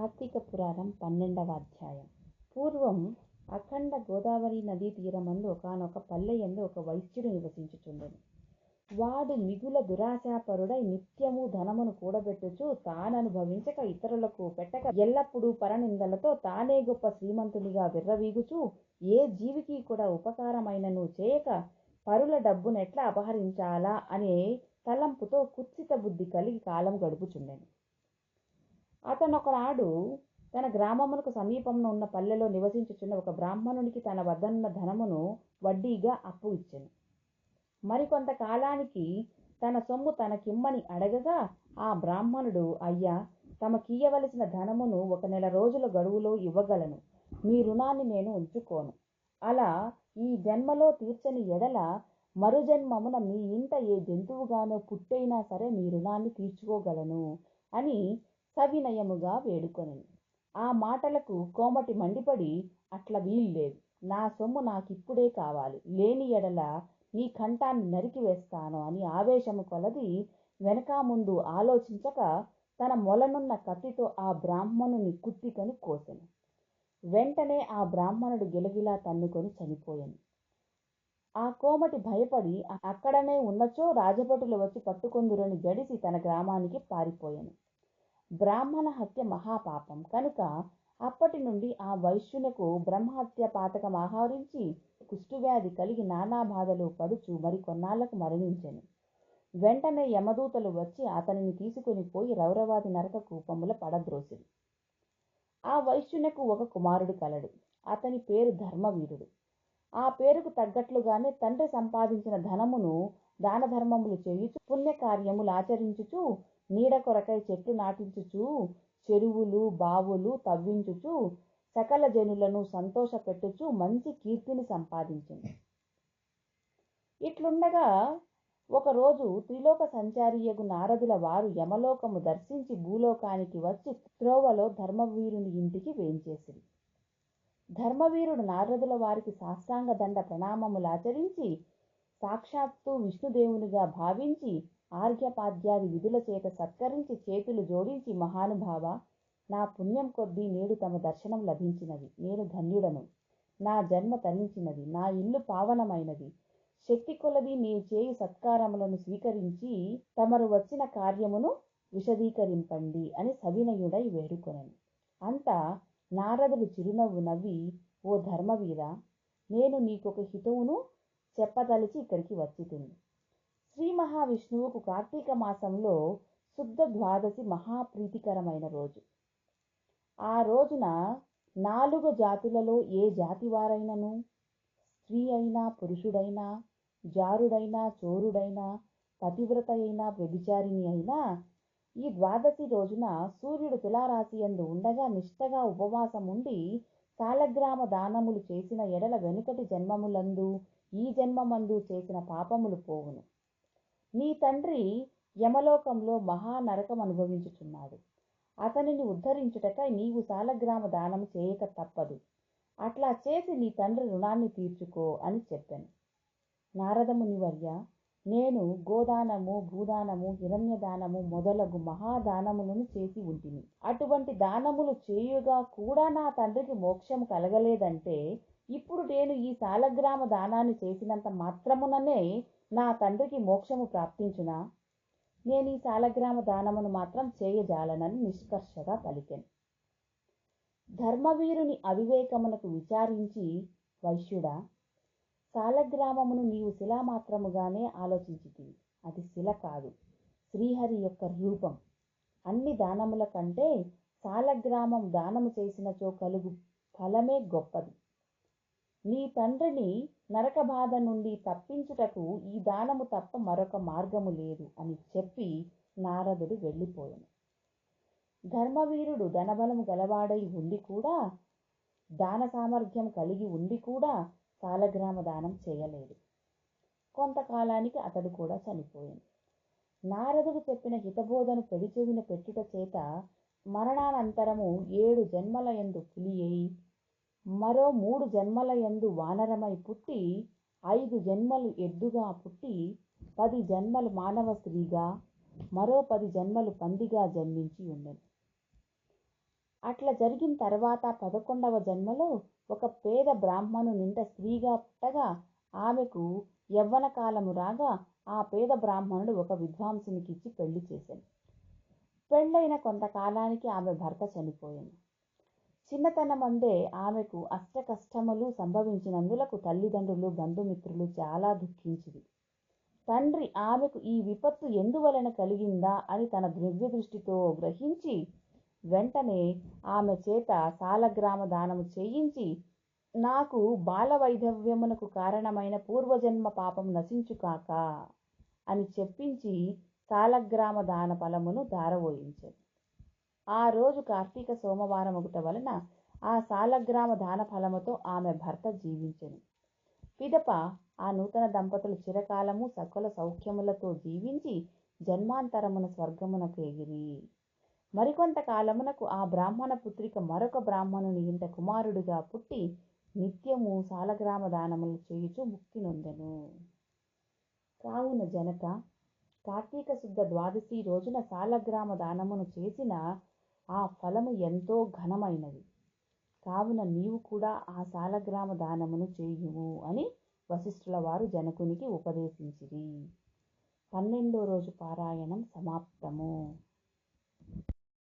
కార్తీక పురాణం పన్నెండవ అధ్యాయం. పూర్వం అఖండ గోదావరి నదీ తీరమందు ఒకనొక పల్లెయందు ఒక వైశ్యుడు నివసించుచుండెను. వాడు మిగుల దురాశాపరుడై నిత్యము ధనమును కూడబెట్టుచు తాననుభవించక ఇతరులకు పెట్టక ఎల్లప్పుడూ పరనిందలతో తానే గొప్ప శ్రీమంతునిగా విర్రవీగుచూ ఏ జీవికి కూడా ఉపకారమైనను చేయక పరుల డబ్బునెట్లా అపహరించాలా అనే తలంపుతో కుత్సిత బుద్ధి కలిగి కాలం గడుపుచుండెను. అతనొకనాడు తన గ్రామమునకు సమీపమున ఉన్న పల్లెలో నివసించుచున్న ఒక బ్రాహ్మణునికి తన వద్దనున్న ధనమును వడ్డీగా అప్పు ఇచ్చెను. మరికొంత కాలానికి తన సొమ్ము తనకిమ్మని అడగగా ఆ బ్రాహ్మణుడు అయ్యా తమకియ్యవలసిన ధనమును ఒక నెల రోజుల గడువులో ఇవ్వగలను. మీ రుణాన్ని నేను ఉంచుకోను అలా ఈ జన్మలో తీర్చని ఎడల మరుజన్మమున మీ ఇంట ఏ జంతువుగానో పుట్టైనా సరే మీ రుణాన్ని తీర్చుకోగలను అని సవినయముగా వేడుకొనెను. ఆ మాటలకు కోమటి మండిపడి అట్ల వీల్లేదు. నా సొమ్ము నాకిప్పుడే కావాలి. లేని ఎడల నీ కంఠాన్ని నరికివేస్తాను అని ఆవేశము కొలది వెనక ముందు ఆలోచించక తన మొలనున్న కత్తితో ఆ బ్రాహ్మణుని కుత్తికని కోసెను. వెంటనే ఆ బ్రాహ్మణుడు గిలగిలా తన్నుకొని చనిపోయాను. ఆ కోమటి భయపడి అక్కడనే ఉన్నచో రాజభటులు వచ్చి పట్టుకొందురని జడిసి తన గ్రామానికి పారిపోయాను. బ్రాహ్మణ హత్య మహాపాపం. కనుక అప్పటి నుండి ఆ వైశ్యునకు బ్రహ్మహత్య పాతకం ఆహరించి కుష్ఠువ్యాధి కలిగి నానా బాధలు పడుచు మరి కొన్నాళ్ళకు మరణించెను. వెంటనే యమదూతలు వచ్చి అతనిని తీసుకుని పోయి రౌరవాది నరక కూపముల పడద్రోసిరి ఆ వైశ్యునకు ఒక కుమారుడు కలడు. అతని పేరు ధర్మవీరుడు. ఆ పేరుకు తగ్గట్లుగానే తండ్రి సంపాదించిన ధనమును దాన ధర్మములు చేయుచు పుణ్యకార్యములు ఆచరించుచు నీడ కొరకై చెట్లు నాటించుచు చెరువులు బావులు తవ్వించుచు సకల జనులను సంతోష పెట్టుచు మంచి కీర్తిని సంపాదించింది ఇట్లుండగా ఒకరోజు త్రిలోక సంచారియగు నారదుల వారు యమలోకము దర్శించి భూలోకానికి వచ్చి త్రోవలో ధర్మవీరుని ఇంటికి వేంచేసిరి. ధర్మవీరుడు నారదుల వారికి సాష్టాంగ దండ ప్రణామములాచరించి సాక్షాత్తు విష్ణుదేవునిగా భావించి ఆర్యపాద్యాది విధుల చేత సత్కరించి చేతులు జోడించి మహానుభావ నా పుణ్యం కొద్దీ నేడు తమ దర్శనం లభించినది. నేను ధన్యుడను. నా జన్మ తరించినది. నా ఇల్లు పావనమైనది. శక్తి కొలది నీ చేయు సత్కారములను స్వీకరించి తమరు వచ్చిన కార్యమును విశదీకరింపండి అని సవినయుడై వేడుకొనను. అంతా నారదుడు చిరునవ్వు నవ్వి ఓ ధర్మవీర నేను నీకొక హితవును చెప్పదలిచి ఇక్కడికి వచ్చితుంది శ్రీ మహావిష్ణువుకు కార్తీక మాసంలో శుద్ధ ద్వాదశి మహాప్రీతికరమైన రోజు. ఆ రోజున నాలుగు జాతులలో ఏ జాతి వారైనను స్త్రీ అయినా పురుషుడైనా జారుడైనా చోరుడైనా పతివ్రత అయినా వ్యభిచారిణి అయినా ఈ ద్వాదశి రోజున సూర్యుడు తులారాశి యందు ఉండగా నిష్టగా ఉపవాసం ఉండి సాలగ్రామ దానములు చేసిన ఎడల వెనుకటి జన్మములందు ఈ జన్మమందు చేసిన పాపములు పోవును. నీ తండ్రి యమలోకంలో మహానరకం అనుభవించుచున్నాడు. అతనిని ఉద్ధరించుటకై నీవు సాలగ్రామ దానం చేయక తప్పదు. అట్లా చేసి నీ తండ్రి రుణాన్ని తీర్చుకో అని చెప్పాను. నారదముని వర్య నేను గోదానము భూదానము హిరణ్యదానము మొదలగు మహాదానములను చేసి ఉంటిని. అటువంటి దానములు చేయుగా కూడా నా తండ్రికి మోక్షం కలగలేదంటే ఇప్పుడు నేను ఈ సాలగ్రామ దానాన్ని చేసినంత మాత్రముననే నా తండ్రికి మోక్షము ప్రాప్తించునా? నేను ఈ సాలగ్రామ దానమును మాత్రం చేయజాలనని నిష్కర్షగా పలికెను. ధర్మవీరుని అవివేకమునకు విచారించి వైశ్యుడా సాలగ్రామమును నీవు శిలా మాత్రముగానే ఆలోచించితివి. అది శిల కాదు శ్రీహరి యొక్క రూపం. అన్ని దానముల కంటే సాలగ్రామం దానము చేసినచో కలుగు ఫలమే గొప్పది. నీ తండ్రిని నరక బాధ నుండి తప్పించుటకు ఈ దానము తప్ప మరొక మార్గము లేదు అని చెప్పి నారదుడు వెళ్ళిపోయాను ధర్మవీరుడు ధనబలము గలవాడై ఉండి కూడా దాన సామర్థ్యం కలిగి ఉండి కూడా సాలగ్రామ దానం చేయలేదు. కొంతకాలానికి అతడు కూడా చనిపోయింది నారదుడు చెప్పిన హితబోధను పెడిచెవిన పెట్టుట చేత మరణానంతరము ఏడు జన్మల ఎందు పులి అయి మరో మూడు జన్మల యందు వానరమై పుట్టి ఐదు జన్మలు ఎద్దుగా పుట్టి పది జన్మలు మానవ స్త్రీగా మరో పది జన్మలు పందిగా జన్మించి ఉండెను అట్లా జరిగిన తర్వాత పదకొండవ జన్మలో ఒక పేద బ్రాహ్మణు నిండా స్త్రీగా పుట్టగా ఆమెకు యవ్వన కాలము రాగా ఆ పేద బ్రాహ్మణుడు ఒక విద్వాంసునికిచ్చి పెళ్ళి చేశాను పెళ్ళైన కొంతకాలానికి ఆమె భర్త చనిపోయాను. చిన్నతనమందే ఆమెకు అష్ట కష్టములు సంభవించినందులకు తల్లిదండ్రులు బంధుమిత్రులు చాలా దుఃఖించిరి. తండ్రి ఆమెకు ఈ విపత్తు ఎందువలన కలిగిందా అని తన దివ్య దృష్టితో గ్రహించి వెంటనే ఆమె చేత సాలగ్రామ దానము చేయించి నాకు బాల వైధవ్యమునకు కారణమైన పూర్వజన్మ పాపం నశించుకాక అని చెప్పించి సాలగ్రామ దాన ఫలమును దారవోయించాడు ఆ రోజు కార్తీక సోమవారం ఒకట వలన ఆ సాలగ్రామ దాన ఫలముతో ఆమె భర్త జీవించెను. పిదప ఆ నూతన దంపతులు చిరకాలము సకల సౌఖ్యములతో జీవించి జన్మాంతరమున స్వర్గమునకు ఎగిరి. మరికొంత కాలమునకు ఆ బ్రాహ్మణ పుత్రిక మరొక బ్రాహ్మణుని ఇంట కుమారుడిగా పుట్టి నిత్యము సాలగ్రామ దానములు చేయుచు ముక్తి నొందెను. కావున జనక కార్తీక శుద్ధ ద్వాదశి రోజున సాలగ్రామ దానమును చేసిన ఆ ఫలము ఎంతో ఘనమైనది. కావున నీవు కూడా ఆ సాలగ్రామ దానమును చేయుము అని వశిష్ఠుల వారు జనకునికి ఉపదేశించిరి. పన్నెండో రోజు పారాయణం సమాప్తము.